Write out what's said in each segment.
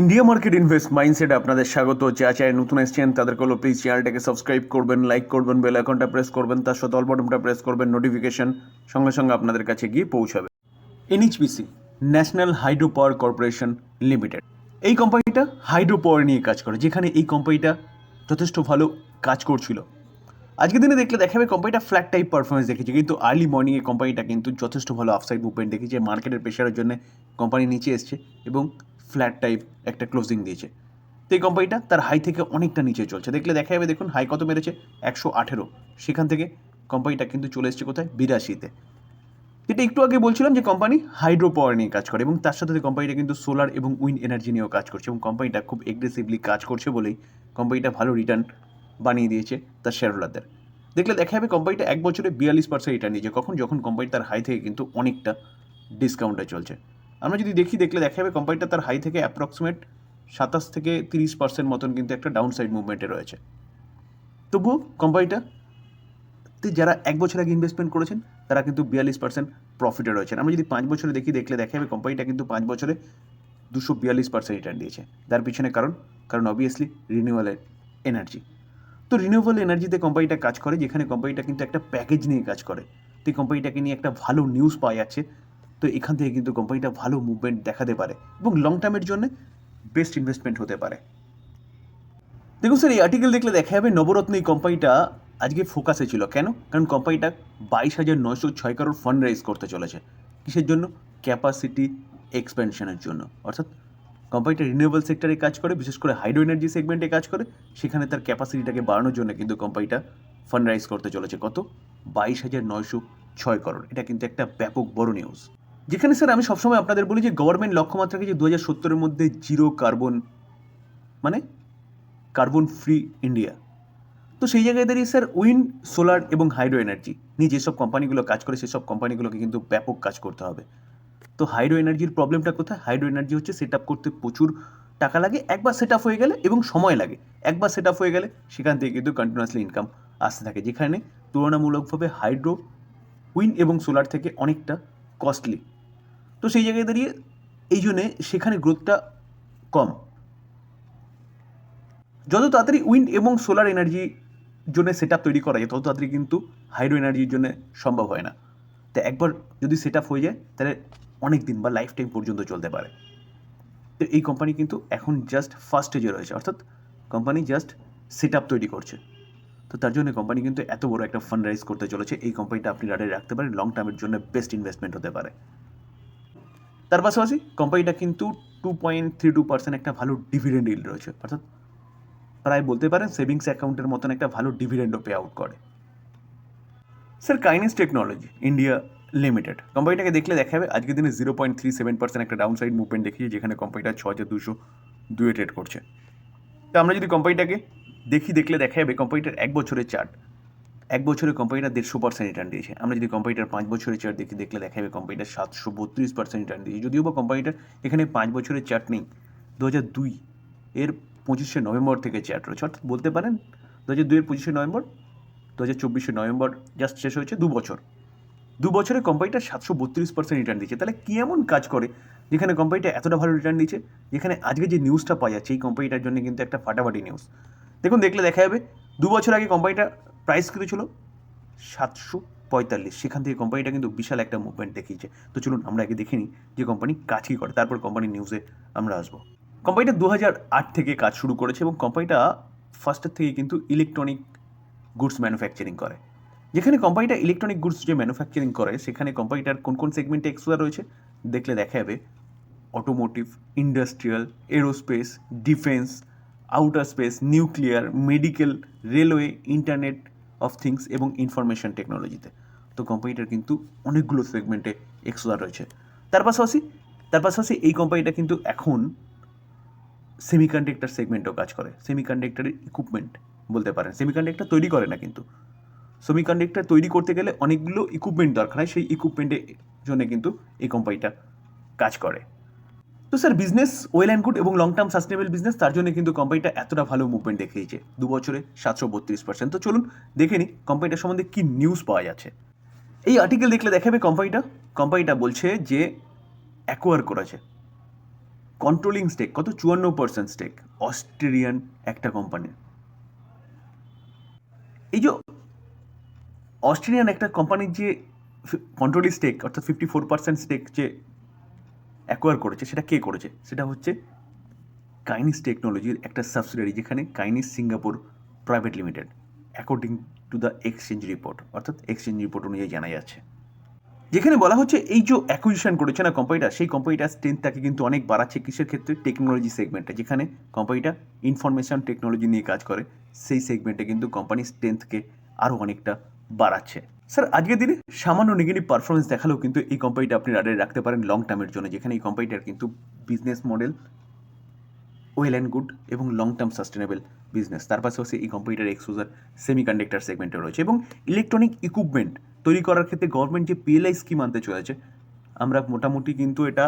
India market invest মাইন্ডসেটে আপনাদের স্বাগত। যা চায় নতুন এসছেন, তাদেরকে হলো প্লিজ চ্যানেলটাকে সাবস্ক্রাইব করবেন লাইক করবেন বেল আইকনটা প্রেস করবেন, তার সাথে অল বটনটা প্রেস করবেন নোটিফিকেশন সঙ্গে সঙ্গে আপনাদের কাছে গিয়ে পৌঁছাবে। NHPC national hydro power corporation limited এই কোম্পানিটা হাইড্রো পাওয়ার নিয়ে কাজ করে, যেখানে এই কোম্পানিটা যথেষ্ট ভালো কাজ করছিল। আজকের দিনে দেখলে দেখা যাবে কোম্পানিটা ফ্ল্যাট টাইপ পারফরমেন্স দেখেছে, কিন্তু আর্লি মর্নিংয়ে কোম্পানিটা কিন্তু যথেষ্ট ভালো আফসাইড মুভমেন্ট দেখেছে মার্কেটের প্রেশারের জন্য কোম্পানি নিচে এসছে এবং ফ্ল্যাট টাইপ একটা ক্লোজিং দিয়েছে। তো এই কোম্পানিটা তার হাই থেকে অনেকটা নিচে চলছে। দেখলে দেখা যাবে, দেখুন হাই কত মেরেছে একশো আঠেরো। সেখান থেকে কোম্পানিটা কিন্তু চলে এসছে কোথায়? বিরাশিতে। যেটা একটু আগে বলছিলাম যে কোম্পানি হাইড্রো পাওয়ার নিয়ে কাজ করে এবং তার সাথে কোম্পানিটা কিন্তু সোলার এবং উইন্ড এনার্জি নিয়েও কাজ করছে এবং কোম্পানিটা খুব এগ্রেসিভলি কাজ করছে বলেই কোম্পানিটা ভালো রিটার্ন বানিয়ে দিয়েছে তার শেয়ার হোল্ডারদের দেখলে দেখা যাবে কোম্পানিটা এক বছরে বিয়াল্লিশ পার্সেন্ট রিটার্ন দিয়েছে কখন? যখন কোম্পানি তার হাই থেকে কিন্তু অনেকটা ডিসকাউন্টে চলছে। আমরা যদি দেখি, দেখলে দেখা যাবে কোম্পানিটা তার হাই থেকে অ্যাপ্রক্সিমেট সাতাশ থেকে তিরিশ পার্সেন্ট মতন কিন্তু একটা ডাউন সাইড মুভমেন্টে রয়েছে। তবুও কোম্পানিটা যারা এক বছর আগে ইনভেস্টমেন্ট করেছেন, তারা কিন্তু বিয়াল্লিশ পার্সেন্ট প্রফিটে রয়েছেন। আমরা যদি পাঁচ বছরে দেখি, দেখলে দেখা যাবে কোম্পানিটা কিন্তু পাঁচ বছরে দুশো বিয়াল্লিশ পার্সেন্ট রিটার্ন দিয়েছে। তার পিছনে কারণ কারণ অবভিয়াসলি রিনিউয়াল এনার্জি তো রিনিউয়েবল এনার্জিতে কোম্পানিটা কাজ করে, যেখানে কোম্পানিটা কিন্তু একটা প্যাকেজ নিয়ে কাজ করে। তো এই কোম্পানিটাকে নিয়ে একটা ভালো নিউজ পাওয়া যাচ্ছে। তো এখান থেকে কিন্তু কোম্পানিটা ভালো মুভমেন্ট দেখাতে পারে এবং লং টার্মের জন্য বেস্ট ইনভেস্টমেন্ট হতে পারে। দেখুন স্যার এই আর্টিকেল দেখলে দেখা যাবে নবরত্ন এই কোম্পানিটা আজকে ফোকাসে ছিল। কেন? কারণ কোম্পানিটা বাইশ হাজার নয়শো ছয় কারোর ফান্ড রাইজ করতে চলেছে। কিসের জন্য? ক্যাপাসিটি এক্সপেনশনের জন্য। অর্থাৎ কোম্পানিটা রিনিউয়েবল সেক্টরে কাজ করে, বিশেষ করে হাইড্রো এনার্জি সেগমেন্টে কাজ করে, সেখানে তার ক্যাপাসিটিটাকে বাড়ানোর জন্য কিন্তু কোম্পানিটা ফান্ড রাইজ করতে চলেছে। কত? বাইশ হাজার নয়শো ছয় করোড় এটা কিন্তু একটা ব্যাপক বড় নিউজ যেখানে স্যার আমি সবসময় আপনাদের বলি যে গভর্নমেন্ট লক্ষ্যমাত্রাকে যে দু হাজার সত্তরের মধ্যে জিরো কার্বন মানে কার্বন ফ্রি ইন্ডিয়া তো সেই জায়গায় দাঁড়িয়ে স্যার উইন্ড সোলার এবং হাইড্রো এনার্জি নিয়ে যেসব কোম্পানিগুলো কাজ করে, সেসব কোম্পানিগুলোকে কিন্তু ব্যাপক কাজ করতে হবে। তো হাইড্রো এনার্জির প্রবলেমটা কোথায়? হাইড্রো এনার্জি হচ্ছে সেট আপ করতে প্রচুর টাকা লাগে, একবার সেট আপ হয়ে গেলে এবং সময় লাগে। একবার সেট আপ হয়ে গেলে সেখান থেকে কিন্তু কন্টিনিউয়াসলি ইনকাম আসতে থাকে, যেখানে তুলনামূলকভাবে হাইড্রো উইন্ড এবং সোলার থেকে অনেকটা কস্টলি তো সেই জায়গায় দাঁড়িয়ে এই জন্যে সেখানে গ্রোথটা কম। যত তাড়াতাড়ি উইন্ড এবং সোলার এনার্জির জন্য সেট তৈরি করা যায়, তত তাড়াতাড়ি কিন্তু হাইড্রো এনার্জির জন্য সম্ভব হয় না। তো একবার যদি সেট হয়ে যায়, তাহলে অনেক দিন বা লাইফ টাইম পর্যন্ত চলতে পারে। তো এই কোম্পানি কিন্তু এখন জাস্ট ফার্স্ট স্টেজে রয়েছে, অর্থাৎ কোম্পানি জাস্ট সেট তৈরি করছে। তো তার জন্য কোম্পানি কিন্তু এত বড় একটা ফান্ড রাইজ করতে চলেছে। এই কোম্পানিটা আপনি রাডারে রাখতে পারেন লং টার্মের জন্য বেস্ট ইনভেস্টমেন্ট হতে পারে। তার পাশাপাশি কোম্পানিটা কিন্তু two point three two percent একটা ভালো ডিভিডেন্ড ইল রয়েছে। অর্থাৎ প্রায় বলতে পারেন সেভিংস অ্যাকাউন্টের মতন একটা ভালো ডিভিডেন্ডও পে আউট করে। Sir Kaynes technology India limited কোম্পানিটাকে দেখলে দেখা যাবে আজকের দিনে zero point three seven percent একটা ডাউন সাইড মুভমেন্ট দেখিয়ে যেখানে কোম্পানিটা ছ হাজার দুশো দুয়ে ট্রেড করছে। তো আমরা যদি কোম্পানিটাকে দেখি, দেখলে দেখা যাবে কোম্পানিটার এক বছরের চার্ট এক বছরে কোম্পানিটা দেড়শো পার্সেন্ট রিটার্ন দিয়েছে। আমরা যদি কোম্পানিটার পাঁচ বছরের চার্ট দেখি, দেখলে দেখা যাবে কোম্পানিটা সাতশো বত্রিশ পার্সেন্ট রিটার্ন দিয়েছে। যদিও বা কোম্পানিটার এখানে পাঁচ বছরের চার্ট নেই দু হাজার দুই এর পঁচিশে নভেম্বর থেকে চার্ট রয়েছে। অর্থাৎ বলতে পারেন দু হাজার দুইয়ের পঁচিশে নভেম্বর দু হাজার চব্বিশে নভেম্বর জাস্ট শেষ হয়েছে দু বছর। দু বছরে কোম্পানিটা সাতশো বত্রিশ পার্সেন্ট রিটার্ন দিচ্ছে তাহলে কী এমন কাজ করে যেখানে কোম্পানিটা এতটা ভালো রিটার্ন দিচ্ছে যেখানে আজকে যে নিউজটা পাওয়া যাচ্ছে, এই কোম্পানিটার জন্য কিন্তু একটা ফাটাফাটি নিউজ দেখুন, দেখলে দেখা যাবে দু বছর আগে কোম্পানিটা প্রাইস কত ছিল? সাতশো পঁয়তাল্লিশ। সেখান থেকে কোম্পানিটা কিন্তু বিশাল একটা মুভমেন্ট দেখিয়েছে। তো চলুন আমরা আগে দেখে নিই যে কোম্পানি কাজ কী করে। তারপর কোম্পানির নিউজে আমরা আসব। কোম্পানিটা দু হাজার আট থেকে কাজ শুরু করেছে এবং কোম্পানিটা ফার্স্টের থেকে কিন্তু ইলেকট্রনিক গুডস ম্যানুফ্যাকচারিং করে। যেখানে কোম্পানিটা ইলেকট্রনিক গুডস যে ম্যানুফ্যাকচারিং করে, সেখানে কোম্পানিটার কোন কোন সেগমেন্টে এক্সট্রা রয়েছে, দেখলে দেখা যাবে। Automotive industrial aerospace defence outer space nuclear medical railway internet of things এবং ইনফরমেশন টেকনোলজিতে তো কোম্পানিটার কিন্তু অনেকগুলো সেগমেন্টে এক্সট্রা রয়েছে। তার পাশাপাশি তার পাশাপাশি এই কোম্পানিটা কিন্তু এখন সেমিকন্ডাক্টর সেগমেন্টও কাজ করে। সেমিকন্ডাক্টরের ইকুইপমেন্ট বলতে পারেন। সেমিকন্ডাক্টর তৈরি করে না কিন্তু। সেমিকন্ডাক্টর তৈরি করতে গেলে অনেকগুলো ইকুইপমেন্ট দরকার হয়। সেই ইকুইপমেন্টের জন্য কিন্তু এই কোম্পানিটা কাজ করে। তো sir business well and good এবং লং টার্ম সাস্টেনেবল বিজনেস তার জন্য কিন্তু কোম্পানিটা এতটা ভালো মুভমেন্ট দেখিয়েছে। দু বছরে সাতশো বত্রিশ পার্সেন্ট তো চলুন দেখে নিই কোম্পানিটার সম্বন্ধে কী নিউজ পাওয়া যাচ্ছে। এই আর্টিকেল দেখলে দেখাবে কোম্পানিটা কোম্পানিটা বলছে যে অ্যাকোয়ার করেছে। কন্ট্রোলিং স্টেক কত? চুয়ান্ন পার্সেন্ট স্টেক অস্ট্রেলিয়ান একটা কোম্পানির এই যে অস্ট্রেলিয়ান একটা কোম্পানির যে কন্ট্রোলিং স্টেক অর্থাৎ ফিফটি ফোর পার্সেন্ট স্টেক যে অ্যাকোয়ার করেছে, সেটা কে করেছে? সেটা হচ্ছে কাইনিস টেকনোলজির একটা সাবসিডারি যেখানে Kaynes Singapore private limited according to the exchange report অর্থাৎ এক্সচেঞ্জ রিপোর্ট অনুযায়ী জানা যাচ্ছে। যেখানে বলা হচ্ছে এই যে অ্যাকুইজিশন করেছে না কোম্পানিটা সেই কোম্পানিটার স্ট্রেংথটাকে কিন্তু অনেক বাড়াচ্ছে কিসের ক্ষেত্রে টেকনোলজি সেগমেন্টে যেখানে কোম্পানিটা ইনফরমেশন টেকনোলজি নিয়ে কাজ করে, সেই সেগমেন্টে কিন্তু কোম্পানির স্ট্রেংথকে আরও অনেকটা বাড়াচ্ছে। স্যার আজকের দিনে সামান্য নেগেটিভ পারফরমেন্স দেখালেও কিন্তু এই কোম্পানিটা আপনি রাডারে রাখতে পারেন লং টার্মের জন্য। যেখানে এই কোম্পানিটার কিন্তু business model well and good এবং লং টার্ম সাস্টেনেবল বিজনেস তার পাশাপাশি এই কোম্পানিটার এক্সপোজার সেমিকন্ডাক্টর সেগমেন্টে রয়েছে এবং ইলেকট্রনিক ইকুইপমেন্ট তৈরি করার ক্ষেত্রে গভর্নমেন্ট যে পিএলআই স্কিম আনতে চলেছে, আমরা মোটামুটি কিন্তু এটা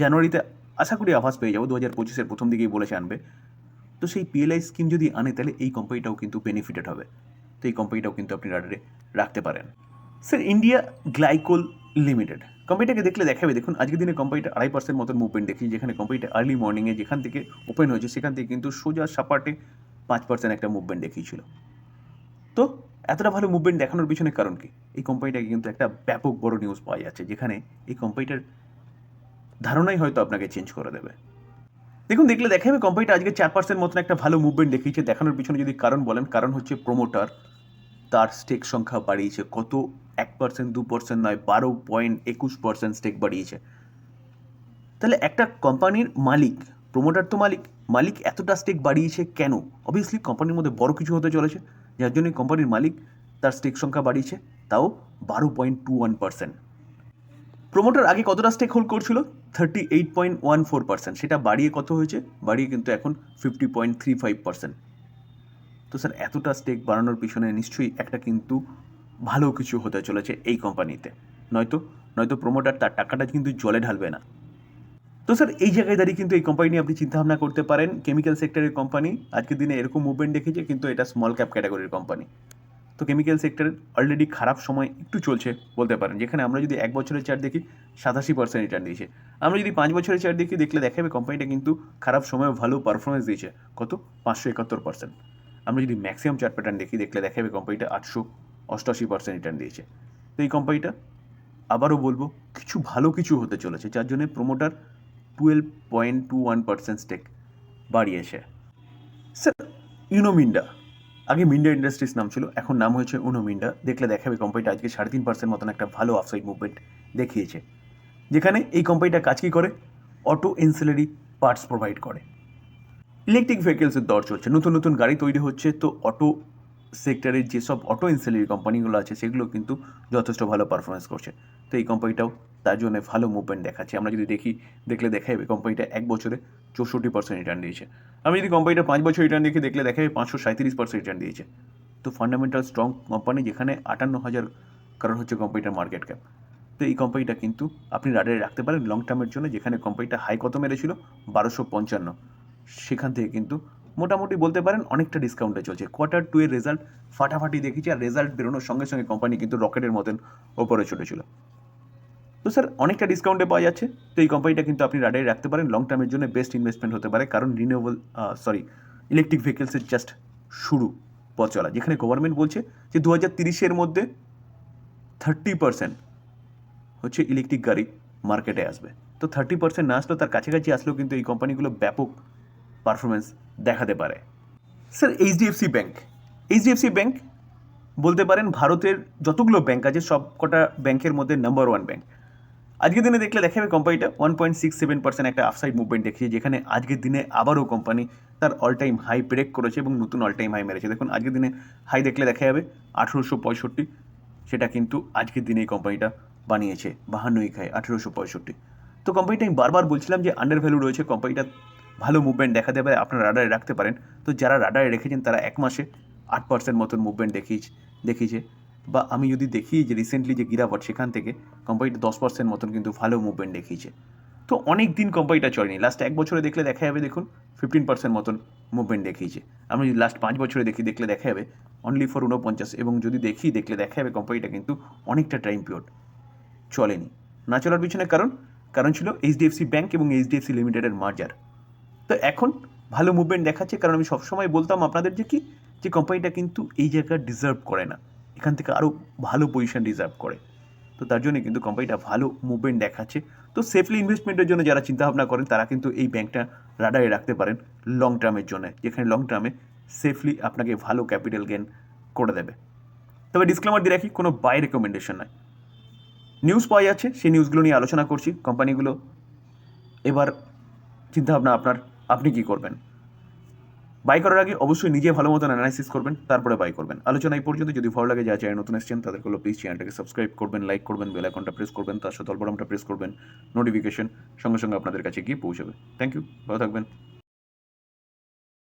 জানুয়ারিতে আশা করি আভাস পেয়ে যাব দু হাজার পঁচিশের প্রথম দিকেই বলেছে আনবে। তো সেই পিএলআই স্কিম যদি আনে, তাহলে এই কোম্পানিটাও কিন্তু বেনিফিটেড হবে। তো এই কোম্পানিটাও কিন্তু আপনি রাডারে রাখতে পারেন। স্যার ইন্ডিয়া গ্লাইকোল লিমিটেড কোম্পানিটাকে দেখলে দেখাবে, দেখুন, আজকের দিনে কোম্পানিটা আড়াই পার্সেন্ট মতন মুভমেন্ট দেখি, যেখানে কোম্পানিটা আর্লি মর্নিংয়ে যেখান থেকে ওপেন হয়েছে, সেখান থেকে কিন্তু সোজা সাপাটে পাঁচ পার্সেন্ট একটা মুভমেন্ট দেখিয়েছিল। তো এতটা ভালো মুভমেন্ট দেখানোর পিছনে কারণ কি? এই কোম্পানিটাকে কিন্তু একটা ব্যাপক বড় নিউজ পাওয়া যাচ্ছে, যেখানে এই কোম্পানিটার ধারণাই হয়তো আপনাকে চেঞ্জ করে দেবে। দেখুন, দেখলে দেখা যাবে কোম্পানিটা আজকে চার পার্সেন্ট মতন একটা ভালো মুভমেন্ট দেখিয়েছে, দেখানোর পিছনে যদি কারণ বলেন, কারণ হচ্ছে প্রোমোটার তার স্টেক সংখ্যা বাড়িয়েছে। কত? এক পার্সেন্ট দু পার্সেন্ট নয়, বারো পয়েন্ট একুশ পার্সেন্ট স্টেক বাড়িয়েছে। তাহলে একটা কোম্পানির মালিক প্রোমোটার তো মালিক মালিক এতটা স্টেক বাড়িয়েছে কেন? অবভিয়াসলি কোম্পানির মধ্যে বড় কিছু হতে চলেছে, যার জন্য কোম্পানির মালিক তার স্টেক সংখ্যা বাড়িয়েছে, তাও বারো point two one percent promoter আগে কতটা স্টেক হোল্ড করছিল? Thirty eight point one four percent সেটা বাড়িয়ে কত হয়েছে? বাড়িয়ে কিন্তু এখন fifty point three five percent তো স্যার, এতটা স্টেক বাড়ানোর পিছনে নিশ্চয়ই একটা কিন্তু ভালো কিছু হতে চলেছে এই কোম্পানিতে নয়তো নয়তো প্রোমোটার তার টাকাটা কিন্তু জলে ঢালবে না। তো স্যার, এই জায়গায় দাঁড়িয়ে কিন্তু এই কোম্পানি নিয়ে আপনি চিন্তাভাবনা করতে পারেন। কেমিক্যাল সেক্টরের কোম্পানি আজকের দিনে এরকম মুভমেন্ট দেখেছে, কিন্তু এটা স্মল ক্যাপ ক্যাটাগরির কোম্পানি তো কেমিক্যাল সেক্টর অলরেডি খারাপ সময় একটু চলছে বলতে পারেন, যেখানে আমরা যদি এক বছরের চার দেখি, সাতাশি পার্সেন্ট রিটার্ন দিয়েছে। আমরা যদি পাঁচ বছরের চার্ট দেখি, দেখলে দেখা যাবে কোম্পানিটা কিন্তু খারাপ সময়ে ভালো পারফরমেন্স দিয়েছে। কত? পাঁচশো একাত্তর পার্সেন্ট আমরা যদি ম্যাক্সিমাম চার্ট প্যাটার্ন দেখি, দেখলে দেখা যাবে কোম্পানিটা আটশো অষ্টআশি পার্সেন্ট রিটার্ন দিয়েছে। তো এই কোম্পানিটা আবারও বলব, কিছু ভালো কিছু হতে চলেছে, যার জন্য promoter twelve point two one percent stake বাড়িয়েছে। স্যার ইউনোমিন্ডা আগে মিন্ডা ইন্ডাস্ট্রিজ নাম ছিল, এখন নাম হয়েছে উনোমিন্ডা দেখলে দেখাবে কোম্পানিটা আজকে সাড়ে তিন পার্সেন্ট মতন একটা ভালো আফসাইড মুভমেন্ট দেখিয়েছে। যেখানে এই কোম্পানিটা কাজ কী করে? অটো এনসিলারি পার্টস প্রোভাইড করে। ইলেকট্রিক ভেহিকেলসের দর চলছে, নতুন নতুন গাড়ি তৈরি হচ্ছে, তো অটো সেক্টরের যেসব অটো ইনসেলারি কোম্পানিগুলো আছে, সেগুলো কিন্তু যথেষ্ট ভালো পারফরমেন্স করছে। তো এই কোম্পানিটাও তার জন্য ভালো মুভমেন্ট দেখাচ্ছে। আমরা যদি দেখি, দেখলে দেখা যাবে কোম্পানিটা এক বছরে চৌষট্টি পার্সেন্ট রিটার্ন দিয়েছে। আমি যদি কোম্পানিটা পাঁচ বছর রিটার্ন দেখি, দেখলে দেখা যাবে পাঁচশো সাঁত্রিশ পার্সেন্ট রিটার্ন দিয়েছে। তো ফান্ডামেন্টাল স্ট্রং কোম্পানি যেখানে আটান্ন হাজার কারণ হচ্ছে কোম্পানিটার মার্কেট ক্যাপ তো এই কোম্পানিটা কিন্তু আপনি রাডারে রাখতে পারেন লং টার্মের জন্য, যেখানে কোম্পানিটা হাই কত মেরেছিল? বারোশো পঞ্চান্ন। সেখান থেকে কিন্তু মোটামুটি বলতে পারেন অনেকটা ডিসকাউন্টে চলছে। কোয়ার্টার টু এর রেজাল্ট ফাটাফাটি দেখেছি আর রেজাল্ট বেরোনোর সঙ্গে সঙ্গে কোম্পানি কিন্তু রকেটের মতন ওপরে চলেছিল। তো স্যার অনেকটা ডিসকাউন্টে পাওয়া যাচ্ছে। তো এই কোম্পানিটা কিন্তু আপনি রাডারে রাখতে পারেন। লং টার্মের জন্য বেস্ট ইনভেস্টমেন্ট হতে পারে। কারণ রিনিউয়েবল সরি ইলেকট্রিক ভেহিকেলসের জাস্ট শুরু পথ চলা। যেখানে গভর্নমেন্ট বলছে যে দু হাজার তিরিশের মধ্যে থার্টি পার্সেন্ট হচ্ছে ইলেকট্রিক গাড়ি মার্কেটে আসবে। তো থার্টি পার্সেন্ট না আসলেও তার কাছাকাছি আসলেও কিন্তু এই কোম্পানিগুলো ব্যাপক পারফরমেন্স দেখাতে পারে। Sir HDFC bank HDFC bank বলতে পারেন ভারতের যতগুলো ব্যাংক আছে সব কটা ব্যাংকের মধ্যে নাম্বার ওয়ান ব্যাংক আজকের দিনে দেখলে দেখা যাবে কোম্পানিটা one point six seven percent একটা আফসাইড মুভমেন্ট দেখিয়েছে যেখানে আজকের দিনে আবারও কোম্পানি তার অল টাইম হাই ব্রেক করেছে এবং নতুন অল টাইম হাই মেরেছে। দেখুন, আজকের দিনে হাই দেখলে দেখা যাবে আঠেরোশো পঁয়ষট্টি, সেটা কিন্তু আজকের দিনে এই কোম্পানিটা বানিয়েছে, বাহান্নই খায়, আঠেরোশো পঁয়ষট্টি। তো কোম্পানিটা আমি বারবার বলছিলাম যে আন্ডার ভ্যালু রয়েছে কোম্পানিটা ভালো মুভমেন্ট দেখাতে পারে, আপনার রাডারে রাখতে পারেন। তো যারা রাডারে রেখেছেন, তারা এক মাসে আট পার্সেন্ট মতন মুভমেন্ট দেখিয়েছে দেখিয়েছে। বা আমি যদি দেখি যে রিসেন্টলি যে গিরাপট সেখান থেকে কোম্পানিটা দশ পার্সেন্ট মতন কিন্তু ভালো মুভমেন্ট দেখিয়েছে। তো অনেক দিন কোম্পানিটা চলেনি। লাস্ট এক বছরে দেখলে দেখা যাবে, দেখুন ফিফটিন পার্সেন্ট মতন মুভমেন্ট দেখিয়েছে। আমি যদি লাস্ট পাঁচ বছরে দেখি, দেখলে দেখা যাবে অনলি ফর ঊনপঞ্চাশ। এবং যদি দেখি, দেখলে দেখা যাবে কোম্পানিটা কিন্তু অনেকটা টাইম পিরিয়ড চলেনি। না চলার পিছনে কারণ? কারণ ছিল এইচডিএফসি ব্যাঙ্ক এবং এইচডিএফসি লিমিটেডের মার্জার তো এখন ভালো মুভমেন্ট দেখাচ্ছে, কারণ আমি সবসময় বলতাম আপনাদের যে কি, যে কোম্পানিটা কিন্তু এই জায়গা ডিজার্ভ করে না। এখান থেকে আরও ভালো পজিশন ডিজার্ভ করে। তো তার জন্য কিন্তু কোম্পানিটা ভালো মুভমেন্ট দেখাচ্ছে। তো সেফলি ইনভেস্টমেন্টের জন্য যারা চিন্তাভাবনা করেন, তারা কিন্তু এই ব্যাংকটা রাডারে রাখতে পারেন লং টার্মের জন্য, যেখানে লং টার্মে সেফলি আপনাকে ভালো ক্যাপিটাল গেন করে দেবে। তবে ডিসক্লেমার দিয়ে রাখি, কোনো বাই রেকমেন্ডেশন নয়। নিউজ পাওয়া যাচ্ছে, সেই নিউজগুলো নিয়ে আলোচনা করছি। কোম্পানিগুলো এবার চিন্তাভাবনা আপনার আপনি কি করবেন? বাই করার আগে অবশ্যই নিজে ভালো মতন অ্যানালাইসিস করবেন, তারপরে বাই করবেন। আলোচনা এই পর্যন্ত, যদি ভালো লাগে যা চাই নতুন এসছেন তাদের হলো প্লিজ চ্যানেলটাকে সাবস্ক্রাইব করবেন লাইক করবেন বেল আইকনটা প্রেস করবেন, তার সাথে অল্পরামটা প্রেস করবেন নোটিফিকেশন সঙ্গে সঙ্গে আপনাদের কাছে গিয়ে পৌঁছাবে। থ্যাংক ইউ ভালো থাকবেন।